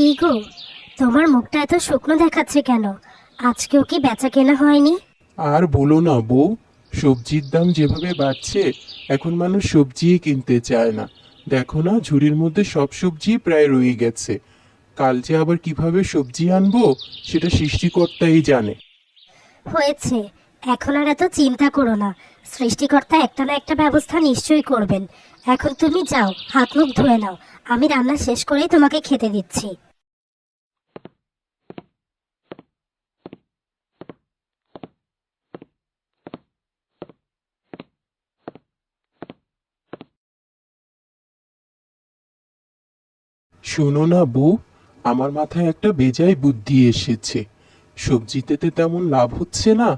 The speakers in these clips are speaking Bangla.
কি গো। তোমার মুখটা এত শুকনো দেখাচ্ছে কেন? আজকেও কি বেচা কেনা হয়নি? আর বলো না বউ সবজির দাম যেভাবে বাড়ছে এখন মানুষ সবজিই কিনতে চায় না। দেখো না ঝুড়ির মধ্যে সব সবজি প্রায় রয়ে গেছে। কাল যে আবার কীভাবে সবজি আনব সেটা সৃষ্টিকর্তাই জানে। হয়েছে। এখন আর এত চিন্তা করো না। সৃষ্টিকর্তা একটা না একটা ব্যবস্থা নিশ্চয়ই করবেন। এখন তুমি যাও হাত মুখ ধুয়ে নাও। আমি রান্না শেষ করেই তোমাকে খেতে দিচ্ছি। শোনো না বউ আমার মাথায় একটা বেজায় বুদ্ধি এসেছে। সবজিতে তেমন লাভ হচ্ছে না।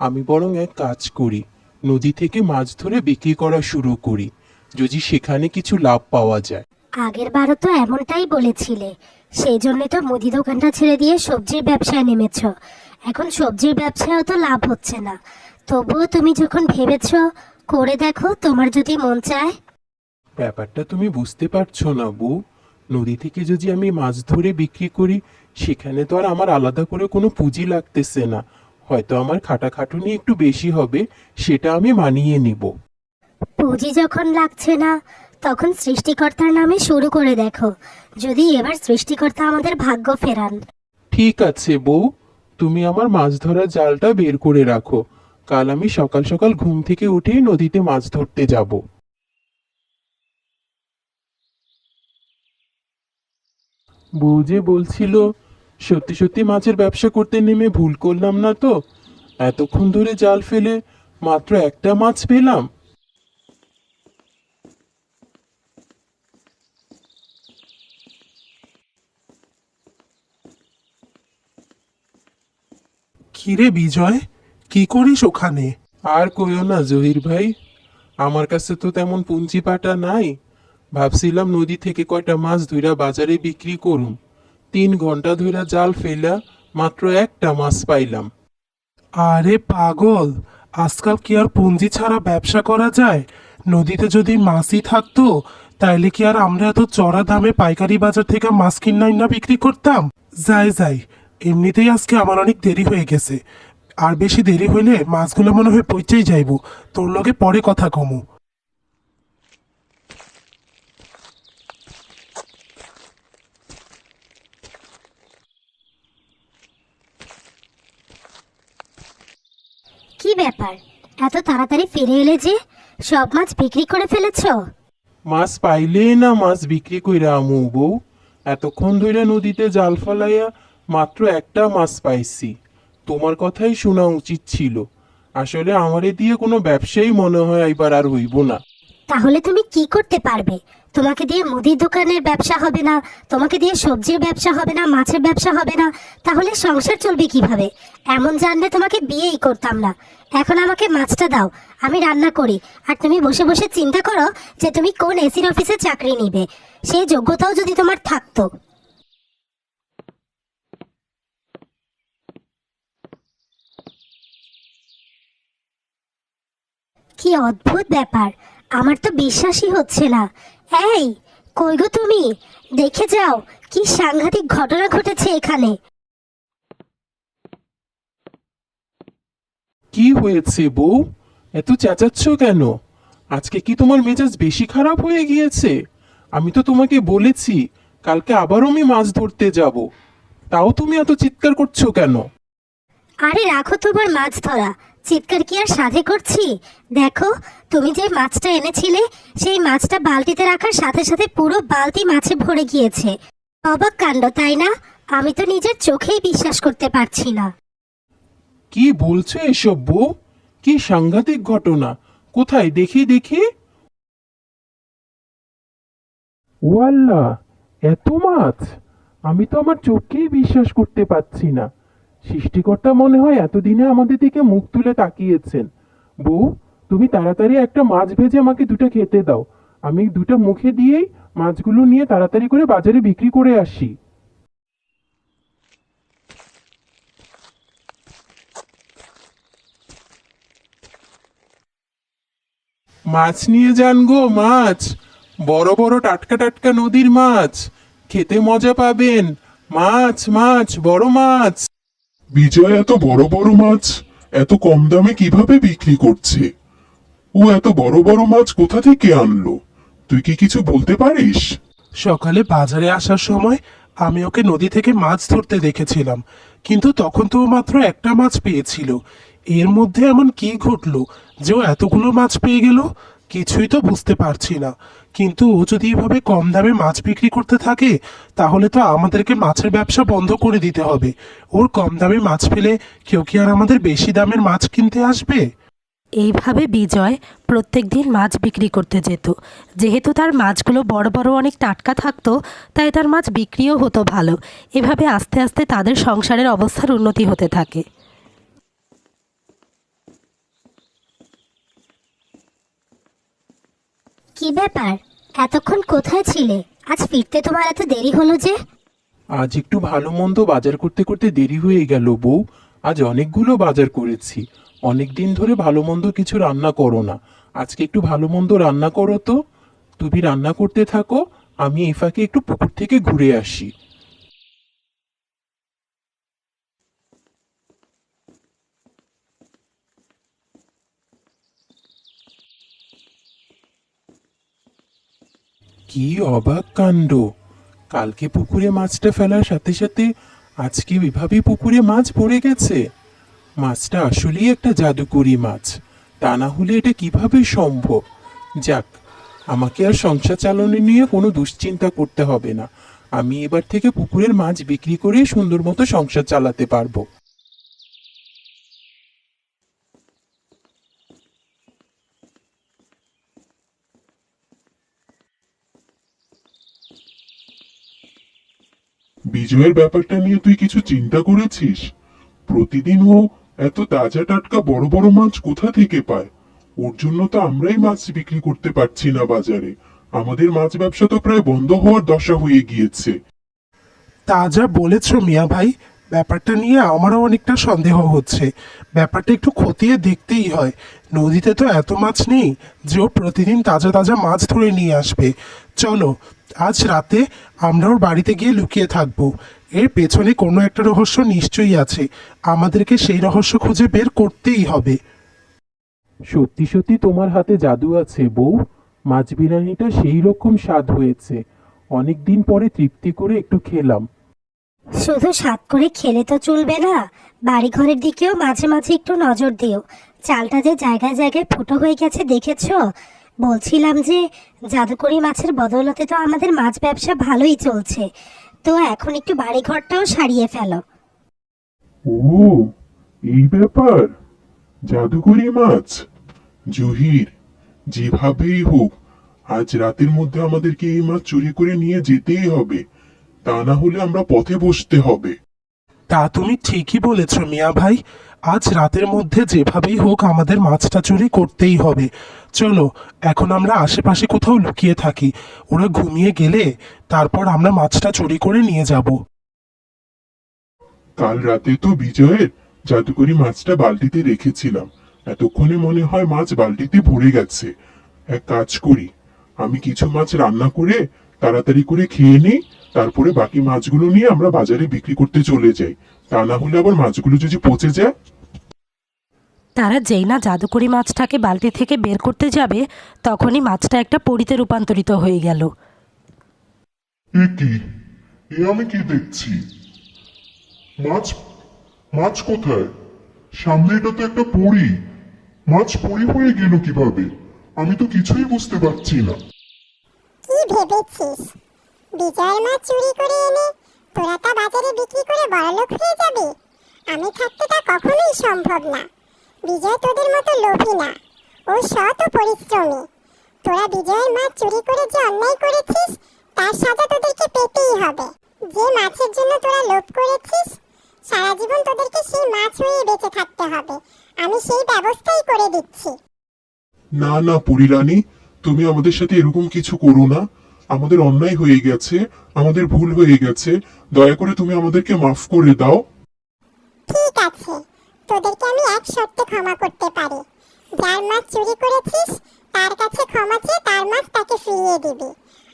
আমি বরং এক কাজ করি নদী থেকে মাছ ধরে বিক্রি করা শুরু করি যদি সেখানে কিছু লাভ পাওয়া যায়। আগের বারও তো এমনটাই বলেছিলে সেই জন্য তো মুদি দোকানটা ছেড়ে দিয়ে সবজির ব্যবসায় নেমেছ। এখন সবজির ব্যবসায়ও তো লাভ হচ্ছে না। তবুও তুমি যখন ভেবেছ করে দেখো তোমার যদি মন চায়। ব্যাপারটা তুমি বুঝতে পারছ না বউ। নদী থেকে যদি আমি মাছ ধরে বিক্রি করি সেখানে তো আর আমার আলাদা করে কোনো পুঁজি লাগতেছে না। হয়তো আমার খাটাখাটুনি একটু বেশি হবে সেটা আমি মানিয়ে নিব। পুঁজি যখন লাগছে না তখন সৃষ্টিকর্তার নামে শুরু করে দেখো। যদি এবার সৃষ্টিকর্তা আমাদের ভাগ্য ফেরান। ঠিক আছে বউ তুমি আমার মাছ ধরার জালটা বের করে রাখো। কাল আমি সকাল সকাল ঘুম থেকে উঠেই নদীতে মাছ ধরতে যাব। বউ যে বলছিল, সত্যি সত্যি মাছের ব্যবসা করতে নেমে ভুল করলাম না তো? এতক্ষণ ধরে জাল ফেলে মাত্র একটা মাছ পেলাম। কিরে বিজয়, কি করিস ওখানে? আর কইও না জহির ভাই, আমার কাছে তো তেমন পুঞ্জি পাটা নাই। ভাবছিলাম নদী থেকে কয়টা মাছ ধইরা বাজারে বিক্রি করুম। তিন ঘণ্টা ধইরা জাল ফেলা মাত্র একটা মাছ পাইলাম। আরে পাগল, আজকাল কি আর পুঁজি ছাড়া ব্যবসা করা যায়? নদীতে যদি মাছই থাকতো, তাইলে কি আর আমরা এত চড়া দামে পাইকারি বাজার থেকে মাছ কিনাই না বিক্রি করতাম? যাই যাই, এমনিতেই আজকে আমার অনেক দেরি হয়ে গেছে। আর বেশি দেরি হইলে মাছগুলো মনে হয় পচেই যাইব। তোর লগে পরে কথা কমু। কি ব্যাপার? এত তাড়াতাড়ি ফিরে এলে যে সব মাছ বিক্রি করে ফেলেছো? মাছ পাইলে না মাছ বিক্রি কইরা আমু বউ। এতক্ষণ ধইরা নদীতে জাল ফলাইয়া মাত্র একটা মাছ পাইছি। তোমার কথাই শোনা উচিত ছিল। আসলে আমারে দিয়ে কোনো ব্যবসায়ী মনে হয় এবার আর হইব না। তাহলে তুমি কি করতে পারবে? তোমাকে দিয়ে মুদির দোকানের ব্যবসা হবে না, তোমাকে দিয়ে সবজির ব্যবসা হবে না, মাছের ব্যবসা হবে না, তাহলে সংসার চলবে কীভাবে? এমন জানলে তোমাকে বিয়েই করতাম না। এখন আমাকে মাছটা দাও, আমি রান্না করি, আর তুমি বসে বসে চিন্তা করো যে তুমি কোন এসির অফিসে চাকরি নিবে। সেই যোগ্যতাও যদি তোমার থাকতো। কি অদ্ভুত ব্যাপার, আমার তো বিশ্বাসই হচ্ছে না। এই কই গো তুমি? দেখে যাও কি সাংঘাতিক ঘটনা ঘটেছে এখানে। কি হয়েছে বউ? এত চেঁচাচ্ছ কেন? আজকে কি তোমার মেজাজ বেশি খারাপ হয়ে গিয়েছে? আমি তো তোমাকে বলেছি কালকে আবারও আমি মাছ ধরতে যাব। তাও তুমি এত চিৎকার করছ কেন? আরে রাখো তোমার মাছ ধরা চিৎকার কি আর সাধে করছি? দেখো, তুমি যে মাছটা এনেছিলে, সেই মাছটা বালতিতে রাখার সাথে সাথে পুরো বালতি মাছে ভরে গিয়েছে। অবাক কাণ্ড, তাই না? আমি তো নিজের চোখেই বিশ্বাস করতে পারছি না। কি বলছো এসব বউ? কি সাংঘাতিক ঘটনা। কোথায়? দেখি দেখি। ওয়াল্লা, এত মাছ! আমি তো আমার চোখকেই বিশ্বাস করতে পারছি না। সৃষ্টিকর্তা মনে হয় এতদিনে আমাদের দিকে মুখ তুলে তাকিয়েছেন। বউ, তুমি তাড়াতাড়ি একটা মাছ ভেজে আমাকে দুটো খেতে দাও। আমি দুটো মুখে দিয়েই মাছগুলো নিয়ে তাড়াতাড়ি করে বাজারে বিক্রি করে আসি। মাছ নিয়ে যান গো মাছ। বড় বড় টাটকা টাটকা নদীর মাছ। খেতে মজা পাবেন। মাছ মাছ, বড় মাছ। বিজয় এত বড় বড় মাছ, এত কম দামে কীভাবে বিক্রি করছে? ও এত বড় বড় মাছ কোথা থেকে আনলো? তুই কি কিছু বলতে পারিস? সকালে বাজারে আসার সময় আমি ওকে নদী থেকে মাছ ধরতে দেখেছিলাম, কিন্তু তখন তো মাত্র একটা মাছ পেয়েছিল। এর মধ্যে এমন কি ঘটলো যে ও এতগুলো মাছ পেয়ে গেল? কিছুই তো বুঝতে পারছি না। কিন্তু ও যদি এভাবে কম দামে মাছ বিক্রি করতে থাকে, তাহলে তো আমাদেরকে মাছের ব্যবসা বন্ধ করে দিতে হবে। ওর কম দামে মাছ পেলে কেউ কি আর আমাদের বেশি দামের মাছ কিনতে আসবে? এইভাবে বিজয় প্রত্যেক দিন মাছ বিক্রি করতে যেত। যেহেতু তার মাছগুলো বড় বড় অনেক টাটকা থাকতো, তাই তার মাছ বিক্রিও হতো ভালো। এভাবে আস্তে আস্তে তাদের সংসারের অবস্থার উন্নতি হতে থাকে। কি ব্যাপার? এতক্ষণ কোথায় ছিলে? আজ ফিরতে তোমার এত দেরি হলো যে? আজ একটু ভালো মন্দ বাজার করতে করতে দেরি হয়ে গেল বউ। আজ অনেকগুলো বাজার করেছি। অনেক দিন ধরে ভালো মন্দ কিছু রান্না করো না। আজকে একটু ভালো মন্দ রান্না করো তো। তুমি রান্না করতে থাকো, আমি এই ফাঁকে একটু পুকুর থেকে ঘুরে আসি। কি অবাক কাণ্ড। কালকে পুকুরে মাছটা ফেলার সাথে সাথে আজকে এভাবে পুকুরে মাছ পড়ে গেছে। মাছটা আসলেই একটা জাদুকরি মাছ। তা না হলে এটা কীভাবে সম্ভব? যাক, আমাকে আর সংসার চালানো নিয়ে কোনো দুশ্চিন্তা করতে হবে না। আমি এবার থেকে পুকুরের মাছ বিক্রি করে সুন্দর মতো সংসার চালাতে পারব। বিজয়ের ব্যাপারটা নিয়ে তুই কিছু চিন্তা করেছিস? প্রতিদিন ও এত তাজা টাটকা বড় বড় মাছ কোথা থেকে পায়? ওর জন্য তো আমরাই মাছ বিক্রি করতে পারছি না বাজারে। আমাদের মাছ ব্যবসা তো প্রায় বন্ধ হওয়ার দশা হয়ে গিয়েছে। তা যা বলেছ মিয়া ভাই ব্যাপারটা নিয়ে আমারও অনেকটা সন্দেহ হচ্ছে। ব্যাপারটা একটু খতিয়ে দেখতেই হয়। নদীতে তো এত মাছ নেই যে ও প্রতিদিন তাজা তাজা মাছ ধরে নিয়ে আসবে। চলো, আজ রাতে আমরা ওর বাড়িতে গিয়ে লুকিয়ে থাকব। এর পেছনে কোনো একটা রহস্য নিশ্চয়ই আছে। আমাদেরকে সেই রহস্য খুঁজে বের করতেই হবে। সত্যি সত্যি তোমার হাতে জাদু আছে, বউ। মাছ বিরিয়ানিটা সেই রকম স্বাদ হয়েছে। অনেক দিন পরে তৃপ্তি করে একটু খেলাম। শুধু স্বাদ করে খেলে তো চলবে না। বাড়ি ঘরের দিকেও মাঝে মাঝে একটু নজর দিও। চালটা যে জায়গায় জায়গায় ফুটো হয়ে গেছে দেখেছ? বলছিলাম যে জাদুকরি মাছের বদৌলতে তো আমাদের মাছ ব্যবসা ভালোই চলছে। তো এখন একটু বাড়ি ঘরটাও সারিয়ে ফেলো। ও, এই ব্যাপার? জাদুকরি মাছ? জহির, যেভাবেই হোক, আজ রাতের মধ্যে আমাদেরকে এই মাছ চুরি করে নিয়ে যেতেই হবে। তা না হলে আমরা পথে বসতে হবে। তা তুমি ঠিকই বলেছ মিয়া ভাই। আজ রাতের মধ্যে যেভাবেই হোক আমাদের মাছটা চুরি করতেই হবে। চলো এখন আমরা আশেপাশে কোথাও লুকিয়ে থাকি। ওরা ঘুমিয়ে গেলে তারপর আমরা মাছটা চুরি করে নিয়ে যাব। কাল রাতে তো বিজয়ের জাদুকরি মাছটা বালতিতে রেখেছিলাম। এতক্ষণে মনে হয় মাছ বালতিতে ভরে গেছে। এক কাজ করি আমি কিছু মাছ রান্না করে তাড়াতাড়ি করে খেয়ে নিই তারপরে বাকি মাছগুলো নিয়ে আমরা বাজারে বিক্রি করতে চলে যাই। তা না হলে আবার মাছগুলো যদি পচে যায়? তারা যেই না জাদুকরি মাছটাকে বালতি থেকে বের করতে যাবে তখনই মাছটা একটা পরিতে রূপান্তরিত হয়ে গেল। এ কি? এ আমি কি দেখছি? মাছ মাছ কোথায়? সামনে এটা তো একটা পড়ি মাছ পড়ি হয়ে গেল কীভাবে? আমি তো কিছুই বুঝতে পারছি না। কি ভেবেছিস? বিজয়ের মাছ চুরি করে এনে তোরা তা বাজারে বিক্রি করে বড়লোক হয়ে যাবে। আমি থাকতে তা কখনোই সম্ভব না। বিজয় তোদের মতো লোভী না। ও সৎ ও পরিশ্রমী। তোরা বিজয়ের মাছ চুরি করে যে অন্যায় করেছিস, তার সাজা তোদেরকে পেতেই হবে। যে মাছের জন্য তোরা লোভ করেছিস, সারা জীবন তোদেরকে সেই মাছ হয়ে বেঁচে থাকতে হবে। আমি সেই ব্যবস্থাই করে দিচ্ছি। না না, পরিরানী, তুমি আমাদের সাথে এরকম কিছু করো না। আমাদের অন্যায় হয়ে গেছে আমাদের ভুল হয়ে গেছে। দয়া করে তুমি আমাদেরকে মাফ করে দাও। ঠিক আছে। তোদেরকে আমি এক শর্তে ক্ষমা করতে পারি। যার মাছ চুরি করেছিস তার কাছে ক্ষমা চেয়ে তার মাছ তাকে ফিরিয়ে দিবি।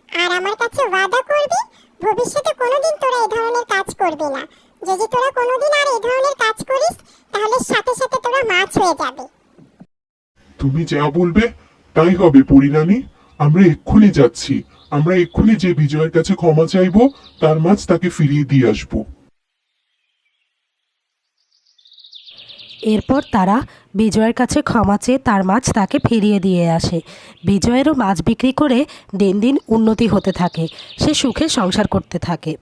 আর আমার কাছে ওয়াদা করবি ভবিষ্যতে কোনোদিন তোরা এই ধরনের কাজ করবি না। যদি তোরা কোনোদিন আর এই ধরনের কাজ করিস তাহলে সাথে সাথে তোরা মাছ হয়ে যাবে। তুমি যা বলবে তাই হবে পরিণামী। আমরা এক্ষুনি যাচ্ছি। আমরা এক্ষুনি যে বিজয়ের কাছে ক্ষমা চাইব, তার মাছ তাকে ফিরিয়ে দিয়ে আসব। এরপর তারা বিজয়ের কাছে ক্ষমা চেয়ে তার মাছ তাকে ফিরিয়ে দিয়ে আসে। বিজয়েরও মাছ বিক্রি করে দিন দিন উন্নতি হতে থাকে। সে সুখে সংসার করতে থাকে।